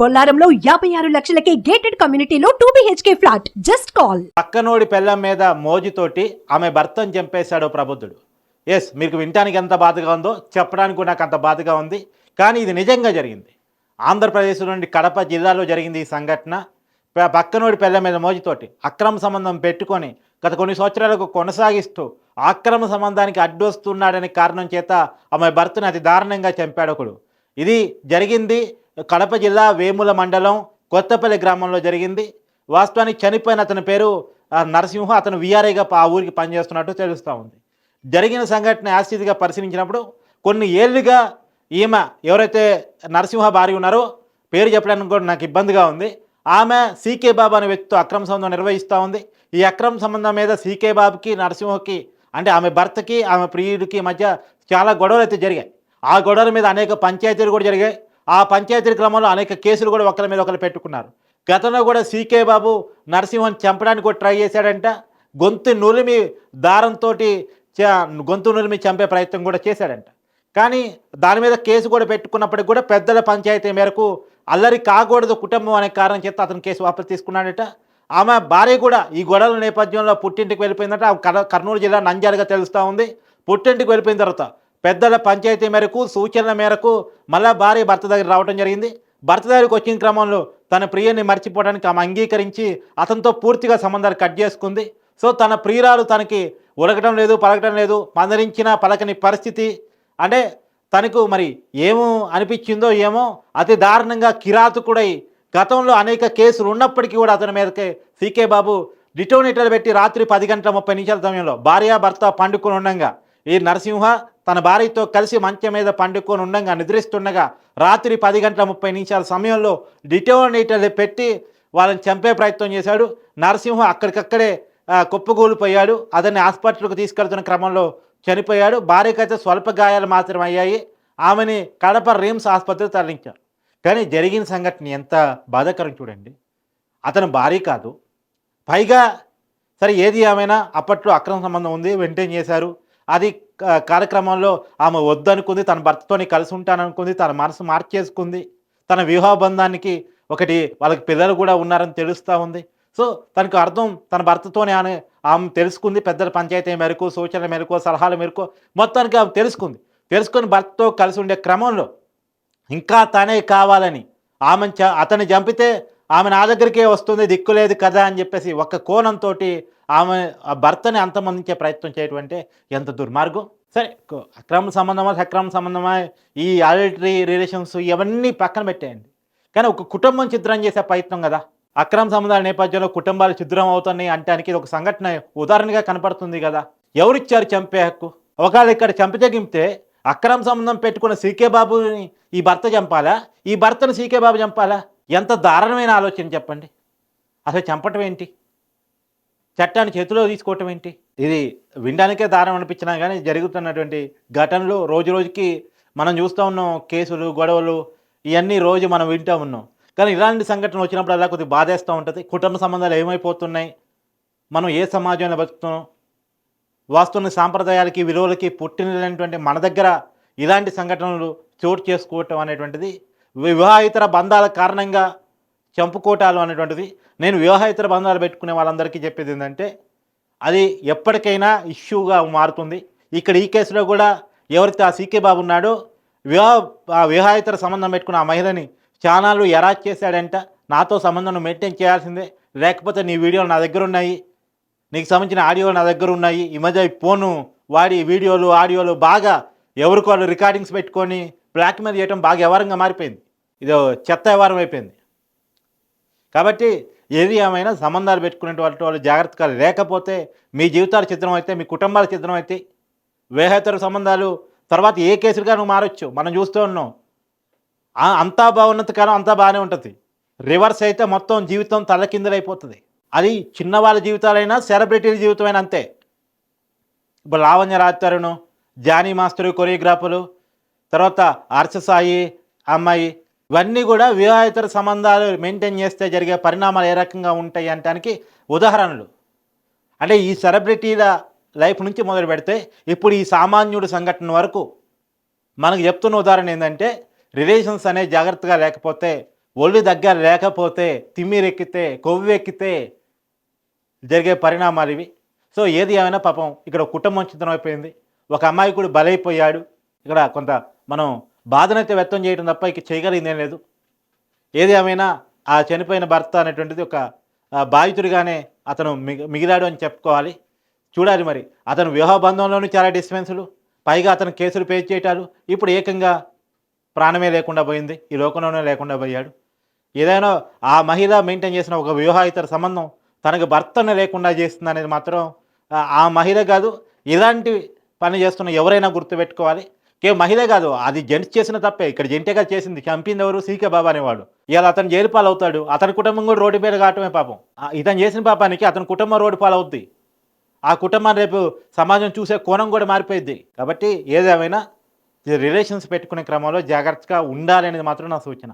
బొల్లారంలో యాభై ఆరు లక్షలకే గేటెడ్ కమ్యూనిటీలో two BHK flat just call పక్కనోడి పెళ్ళం మీద మోజుతోటి ఆమె భర్తను చంపేశాడు ప్రబుద్ధుడు. ఎస్ మీకు వినటానికి ఎంత బాధగా ఉందో చెప్పడానికి కూడా నాకు అంత బాధగా ఉంది. కానీ ఇది నిజంగా జరిగింది. ఆంధ్రప్రదేశ్ నుండి కడప జిల్లాలో జరిగింది ఈ సంఘటన. పక్కనోడి పెళ్ళ మీద మోజుతోటి అక్రమ సంబంధం పెట్టుకొని గత కొన్ని సంవత్సరాలకు కొనసాగిస్తూ అక్రమ సంబంధానికి అడ్డొస్తున్నాడనే కారణం చేత ఆమె భర్తను అతి దారుణంగా చంపాడు ఒకడు. ఇది జరిగింది కడప జిల్లా వేముల మండలం కొత్తపల్లి గ్రామంలో జరిగింది. వాస్తవానికి చనిపోయిన అతని పేరు నరసింహ. అతను విఆర్ఐగా ఆ ఊరికి పనిచేస్తున్నట్టు తెలుస్తూ ఉంది. జరిగిన సంఘటన యాస్థితిగా పరిశీలించినప్పుడు కొన్ని ఏళ్ళుగా ఈమె ఎవరైతే నరసింహ భార్య ఉన్నారో పేరు చెప్పడానికి కూడా నాకు ఇబ్బందిగా ఉంది. ఆమె సీకే బాబు అనే వ్యక్తితో అక్రమ సంబంధం నిర్వహిస్తూ ఉంది. ఈ అక్రమ సంబంధం మీద సీకే బాబుకి నరసింహకి అంటే ఆమె భర్తకి ఆమె ప్రియుడికి మధ్య చాలా గొడవలు అయితే జరిగాయి. ఆ గొడవల మీద అనేక పంచాయతీలు కూడా జరిగాయి. ఆ పంచాయతీ క్రమంలో అనేక కేసులు కూడా ఒకరి మీద ఒకరు పెట్టుకున్నారు. గతంలో కూడా సీకే బాబు నరసింహన్ చంపడానికి కూడా ట్రై చేశాడంట. గొంతు నులిమి దారంతో గొంతు నులిమి చంపే ప్రయత్నం కూడా చేశాడంట. కానీ దాని మీద కేసు కూడా పెట్టుకున్నప్పటికి కూడా పెద్దల పంచాయతీ మేరకు అల్లరి కాకూడదు కుటుంబం అనే కారణం చేత అతను కేసు వాపసు తీసుకున్నాడట. ఆమె భార్య కూడా ఈ గొడవల నేపథ్యంలో పుట్టింటికి వెళ్ళిపోయిందట. ఆ కర్నూలు జిల్లా నంద్యాలుగా తెలుస్తూ ఉంది. పుట్టింటికి వెళ్ళిపోయిన తర్వాత పెద్దల పంచాయతీ మేరకు సూచనల మేరకు మళ్ళా భార్య భర్త దగ్గర రావడం జరిగింది. భర్త దగ్గరికి వచ్చిన క్రమంలో తన ప్రియుని మర్చిపోవడానికి ఆమె అంగీకరించి అతనితో పూర్తిగా సంబంధాలు కట్ చేసుకుంది. సో తన ప్రియురాలు తనకి ఉలగటం లేదు పలకటం లేదు మందరించిన పలకని పరిస్థితి. అంటే తనకు మరి ఏమో అనిపించిందో ఏమో అతి దారుణంగా కిరాతకుడై గతంలో అనేక కేసులు ఉన్నప్పటికీ కూడా అతని మీదకి సీకే బాబు డిటోనేటర్ పెట్టి రాత్రి పది గంటల ముప్పై నిమిషాల సమయంలో భార్య భర్త పండుకొని ఉండగా ఈ నరసింహ తన భార్యతో కలిసి మంచం మీద పండుకొని ఉండగా నిద్రిస్తుండగా రాత్రి పది గంటల ముప్పై నిమిషాల సమయంలో డిటోనేటర్లు పెట్టి వాళ్ళని చంపే ప్రయత్నం చేశాడు. నరసింహ అక్కడికక్కడే కుప్పగూలిపోయాడు అతన్ని హాస్పిటల్కి తీసుకెళ్తున్న క్రమంలో చనిపోయాడు. భార్యకైతే స్వల్ప గాయాలు మాత్రం అయ్యాయి. ఆమెని కడప రిమ్స్ ఆసుపత్రికి తరలించారు కానీ జరిగిన సంఘటన ఎంత బాధాకరం చూడండి. అతను భార్య కాదు. పైగా సరే ఏది ఏమైనా అప్పట్లో అక్రమ సంబంధం ఉంది. వెంటనే చేశారు? అది కార్యక్రమంలో ఆమె వద్దనుకుంది తన భర్తతోని కలిసి ఉంటాననుకుంది తన మనసు మార్చేసుకుంది. తన వివాహబంధానికి ఒకటి వాళ్ళకి పిల్లలు కూడా ఉన్నారని తెలుస్తూ ఉంది. సో తనకు అర్థం తన భర్తతోనే ఆమె ఆమె తెలుసుకుంది పెద్దల పంచాయతీ మేరకు సూచనల మేరకు సలహాల మేరకు మొత్తానికి ఆమె తెలుసుకుంది. తెలుసుకొని భర్తతో కలిసి ఉండే క్రమంలో ఇంకా తనే కావాలని ఆమె చ అతన్ని చంపితే ఆమె నా దగ్గరికే వస్తుంది దిక్కు లేదు కదా అని చెప్పేసి ఒక కోణంతో ఆమె ఆ భర్తని అంతమందించే ప్రయత్నం చేయటం అంటే ఎంత దుర్మార్గం? సరే అక్రమ సంబంధమా సక్రమ సంబంధమా? ఈ ఆడిటరీ రిలేషన్స్ ఇవన్నీ పక్కన పెట్టేయండి. కానీ ఒక కుటుంబం చిత్రం చేసే ప్రయత్నం కదా. అక్రమ సంబంధాల నేపథ్యంలో కుటుంబాలు చిద్రం అవుతున్నాయి అంటానికి ఇది ఒక సంఘటన ఉదాహరణగా కనపడుతుంది కదా. ఎవరిచ్చారు చంపే హక్కు? ఒకవేళ ఇక్కడ చంపితే అక్రమ సంబంధం పెట్టుకున్న సీకే బాబుని ఈ భర్త చంపాలా? ఈ భర్తను సీకే బాబు చంపాలా? ఎంత దారుణమైన ఆలోచన చెప్పండి? అసలు చంపటం ఏంటి? చట్టాన్ని చేతిలో తీసుకోవటం ఏంటి? ఇది వినడానికే దారుణం అనిపించినా కానీ జరుగుతున్నటువంటి ఘటనలు రోజు రోజుకి మనం చూస్తూ ఉన్నాం. కేసులు గొడవలు ఇవన్నీ రోజు మనం వింటూ ఉన్నాం. కానీ ఇలాంటి సంఘటనలు వచ్చినప్పుడు అలా కొద్దిగా బాధేస్తూ ఉంటుంది. కుటుంబ సంబంధాలు ఏమైపోతున్నాయి? మనం ఏ సమాజంలో బతుకుతున్నాం? వాస్తున్న సాంప్రదాయాలకి విలువలకి పుట్టినటువంటి మన దగ్గర ఇలాంటి సంఘటనలు చోటు చేసుకోవటం అనేటువంటిది వివాహేతర బంధాల కారణంగా చంపుకోటాలు అనేటువంటిది. నేను వివాహేతర బంధాలు పెట్టుకునే వాళ్ళందరికీ చెప్పేది ఏంటంటే అది ఎప్పటికైనా ఇష్యూగా మారుతుంది. ఇక్కడ ఈ కేసులో కూడా ఎవరైతే ఆ సీకే బాబు ఉన్నాడో వివాహ ఆ వివాహేతర సంబంధం పెట్టుకున్న ఆ మహిళని ఛానళ్ళు ఎరాజ్ చేశాడంట. నాతో సంబంధం మెయింటైన్ చేయాల్సిందే. లేకపోతే నీ వీడియోలు నా దగ్గర ఉన్నాయి. నీకు సంబంధించిన ఆడియోలు నా దగ్గర ఉన్నాయి. ఈ మధ్య ఫోను వాడి వీడియోలు ఆడియోలు బాగా ఎవరికి వాళ్ళు రికార్డింగ్స్ పెట్టుకొని బ్లాక్మెయిల్ చేయడం బాగా వ్యవహారంగా మారిపోయింది. ఇది చెత్త వ్యవహారం అయిపోయింది. కాబట్టి ఏది ఏమైనా సంబంధాలు పెట్టుకునేటువంటి వాళ్ళు జాగ్రత్తగా లేకపోతే మీ జీవితాల చిత్రం అయితే మీ కుటుంబాల చిత్రం అయితే వేహేతర సంబంధాలు తర్వాత ఏ కేసులుగా నువ్వు మారొచ్చు? మనం చూస్తూ ఉన్నాం. అంతా బాగున్నంత కాలం అంతా బాగానే ఉంటుంది. రివర్స్ అయితే మొత్తం జీవితం తలకిందులైపోతుంది అది చిన్నవాళ్ళ జీవితాలైనా సెలబ్రిటీల జీవితమైనా అంతే. ఇప్పుడు లావణ్య రాజతరుణు జానీ మాస్టరు కొరియోగ్రాఫర్లు తర్వాత హర్ష సాయి అమ్మాయి ఇవన్నీ కూడా వివాహేతర సంబంధాలు మెయింటైన్ చేస్తే జరిగే పరిణామాలు ఏ రకంగా ఉంటాయి అంటానికి ఉదాహరణలు. అంటే ఈ సెలబ్రిటీల లైఫ్ నుంచి మొదలు పెడితే ఇప్పుడు ఈ సామాన్యుడు సంఘటన వరకు మనకు చెప్తున్న ఉదాహరణ ఏంటంటే రిలేషన్స్ అనేవి జాగ్రత్తగా లేకపోతే ఒళ్ళు దగ్గర లేకపోతే తిమ్మిరెక్కితే కొవ్వెక్కితే జరిగే పరిణామాలు ఇవి. సో ఏది ఏమైనా పాపం ఇక్కడ కుటుంబం చిత్రం అయిపోయింది. ఒక అమ్మాయి కూడా బలైపోయాడు. ఇక్కడ కొంత మనం బాధనైతే వ్యక్తం చేయడం తప్ప ఇక చేయగలిగిందేం లేదు. ఏది ఏమైనా ఆ చనిపోయిన భర్త అనేటువంటిది ఒక బాధితుడిగానే అతను మిగి మిగిలాడు అని చెప్పుకోవాలి. చూడాలి మరి. అతను వివాహ బంధంలోనూ చాలా డిస్టెన్సులు. పైగా అతను కేసులు పే చేయటాలు. ఇప్పుడు ఏకంగా ప్రాణమే లేకుండా పోయింది. ఈ లోకంలోనే లేకుండా పోయాడు. ఏదైనా ఆ మహిళ మెయింటైన్ చేసిన ఒక వివాహితర సంబంధం తనకు భర్తను లేకుండా చేస్తుంది అనేది మాత్రం ఆ- ఆ మహిళ కాదు. ఇలాంటి పని చేస్తున్న ఎవరైనా గుర్తుపెట్టుకోవాలి. కే మహిళ కాదు అది జెంట్స్ చేసిన తప్పే. ఇక్కడ జెంటేగా చేసింది చంపింది ఎవరు సీకే బాబా అనేవాడు. ఇవాళ అతను జైలు పాలవుతాడు. అతని కుటుంబం కూడా రోడ్డు మీద కావటమే పాపం. ఇతను చేసిన పాపానికి అతని కుటుంబం రోడ్డు పాలవుద్ది. ఆ కుటుంబాన్ని రేపు సమాజం చూసే కోణం కూడా మారిపోయింది కాబట్టి ఏదేమైనా రిలేషన్స్ పెట్టుకునే క్రమంలో జాగ్రత్తగా ఉండాలి అనేది మాత్రం నా సూచన.